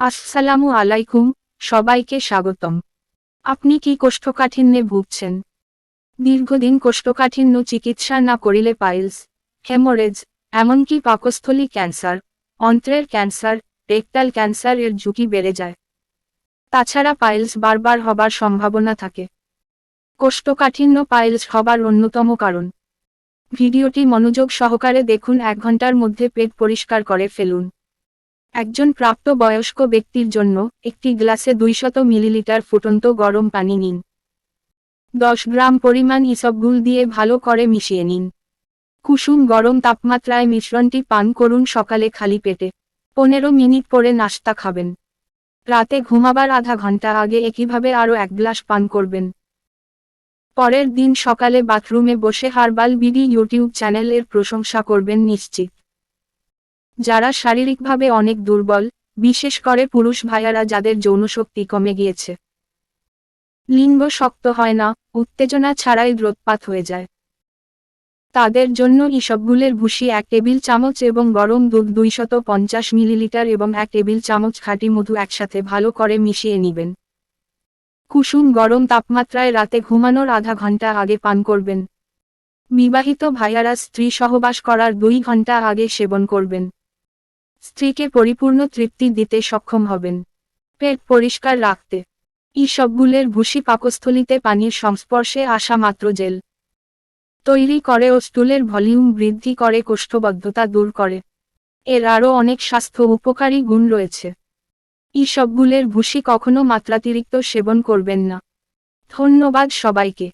আসসালামু আলাইকুম, সবাইকে স্বাগতম। আপনি কি কোষ্ঠকাঠিন্যে ভুগছেন? দীর্ঘদিন কোষ্ঠকাঠিন্য চিকিৎসা না করিলে পাইলস, হেমোরেজ, এমনকি পাকস্থলী ক্যান্সার, অন্ত্রের ক্যান্সার, রেকটাল ক্যান্সার এর ঝুঁকি বেড়ে যায়। তাছাড়া পাইলস বারবার হবার সম্ভাবনা থাকে। কোষ্ঠকাঠিন্য পাইলস হবার অন্যতম কারণ। ভিডিওটি মনোযোগ সহকারে দেখুন, এক ঘণ্টার মধ্যে পেট পরিষ্কার করে ফেলুন। একজন প্রাপ্তবয়স্ক ব্যক্তির জন্য একটি গ্লাসে দুইশত মিলিলিটার ফুটন্ত গরম পানি নিন। দশ গ্রাম পরিমাণ ইসবগুল দিয়ে ভালো করে মিশিয়ে নিন। কুসুম গরম তাপমাত্রায় মিশ্রণটি পান করুন সকালে খালি পেটে। পনেরো মিনিট পরে নাস্তা খাবেন। রাতে ঘুমাবার আধা ঘণ্টা আগে একইভাবে আরও এক গ্লাস পান করবেন। পরের দিন সকালে বাথরুমে বসে হারবাল বিডি ইউটিউব চ্যানেলের প্রশংসা করবেন নিশ্চিত। যারা শারীরিকভাবে অনেক দুর্বল, বিশেষ করে পুরুষ ভাইয়ারা যাদের যৌনশক্তি কমে গিয়েছে। লিঙ্গ শক্ত হয় না, উত্তেজনা ছাড়াই দ্রোতপাত হয়ে যায়। তাদের জন্য ইসবগুলের ভুসি এক টেবিল চামচ এবং গরম দুধ দুইশত পঞ্চাশ মিলিলিটার এবং এক টেবিল চামচ খাঁটি মধু একসাথে ভালো করে মিশিয়ে নেবেন। কুসুম গরম তাপমাত্রায় রাতে ঘুমানোর আধা ঘণ্টা আগে পান করবেন। বিবাহিত ভাইয়ারা স্ত্রী সহবাস করার দুই ঘণ্টা আগে সেবন করবেন। স্ত্রীকে পরিপূর্ণ তৃপ্তি দিতে সক্ষম হবেন। পেট পরিষ্কার রাখতে। ইসবগুলের ভুসি পাকস্থলিতে পানির সংস্পর্শে আসা মাত্র জেল। তৈরি করে ও স্টুলের ভলিউম বৃদ্ধি করে কোষ্ঠবদ্ধতা দূর করে। এর আরও অনেক স্বাস্থ্য উপকারী গুণ রয়েছে। ইসবগুলের ভুসি কখনো মাত্রাতিরিক্ত সেবন করবেন না। ধন্যবাদ সবাইকে।